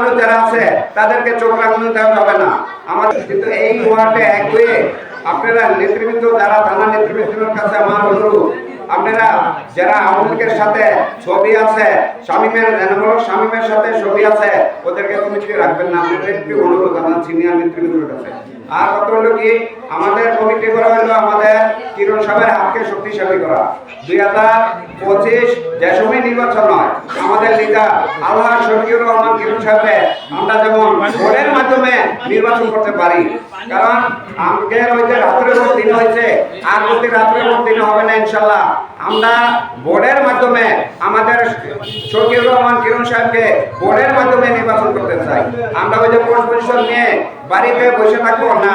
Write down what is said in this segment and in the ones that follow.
মানুষ যারা আছে, তাদেরকে চোখ রাখতে দেওয়া যাবে না। আমাদের কিন্তু এই ওয়ার্ডে এক হয়ে আপনারা নেতৃবৃন্দ যারা, থানা নেতৃবৃন্দের কাছে আমার অনুরোধ, আপনারা যারা আওয়ামী সাথে ছবি আছে, শামীমের এনামূলক শামীমের সাথে ছবি আছে, ওদেরকে তুমি কমিটি রাখবেন না। আপনাদের একটু অনুরোধ আমার সিনিয়র নেতৃবৃন্দের কাছে। আর কত হলো কি, আমাদের কমিটি করা হলো আমাদের কিরণ সাহেবের হাতকে শক্তিশালী করা। দুই হাজার পঁচিশ যে সময় নির্বাচন হয় আমাদের লিডার আল্লাহ শফিউর রহমান কিরণ সাহেবের আমরা যেমন ভোটের মাধ্যমে নির্বাচন করতে পারি, কারণ আমাদের ওই যে রাত্রে ভোট দিন হয়েছে, আর প্রতি রাত্রে ভোট দিন হবে না ইনশাল্লাহ আমরা বোর্ডের মাধ্যমে আমাদের শফিউর রহমান কিরণ সাহেবকে বোর্ডের মাধ্যমে নির্বাচন করতে চাই। আমরা ওই যে পোস্ট পজিশন নিয়ে বাড়িতে বসে থাকব না।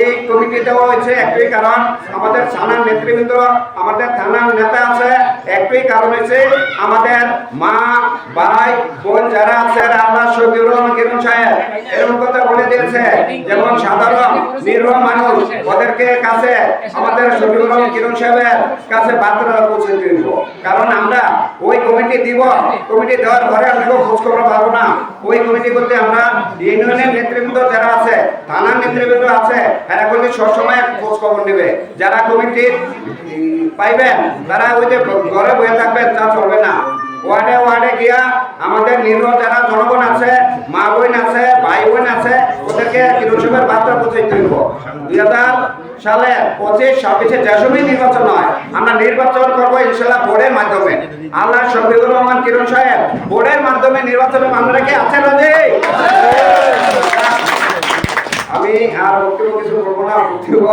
এই কমিটি দেওয়া হয়েছে একটাই কারণ, আমাদের থানার নেতৃবৃন্দ, আমাদের থানার নেতা আছে, একটাই কারণ হয়েছে আমাদের মা, ভাই, বোন যারা আছে আল্লাহ রহমান সাহেব, এরকম কথা বলে দিয়েছে। যেমন সাধারণ মানুষ, ওদেরকে কাছে, আমাদের শফিউর রহমান কিরণ সাহেবের কাছে বার্তা পৌঁছে দিব। কারণ আমরা ওই কমিটি দিব, কমিটি দেওয়ার খোঁজ খবর পাবো না। ওই কমিটি করতে আমরা ইউনিয়নের নেতৃবৃন্দ যারা আছে, থানার নেতৃবৃন্দ আছে, এরা করলে সবসময় খোঁজ খবর নেবে। যারা কমিটি পাইবেন, তারা ওই যে ঘরে বসে থাকবেন, তা চলবে না। ওয়ার্ডে ওয়ার্ডে গিয়া আমাদের নির্ভর যারা জনগণ আছে, মা বোন আছে, ভাই বোন আছে, ওদেরকে কিরোসবের বার্তা পৌঁছে দিব দুই হাজার সালে পঁচিশ, ছাব্বিশে যে সময় নির্বাচন হয়। আমরা নির্বাচন করব ইনশাল্লাহ বোর্ডের মাধ্যমে। আল্লাহ শফিউর রহমান কিরণ সাহেব, বোর্ডের মাধ্যমে নির্বাচনে আপনারা কি আছেন রাজি আমি আর বক্তব্য কিছু বলব না বক্তব্য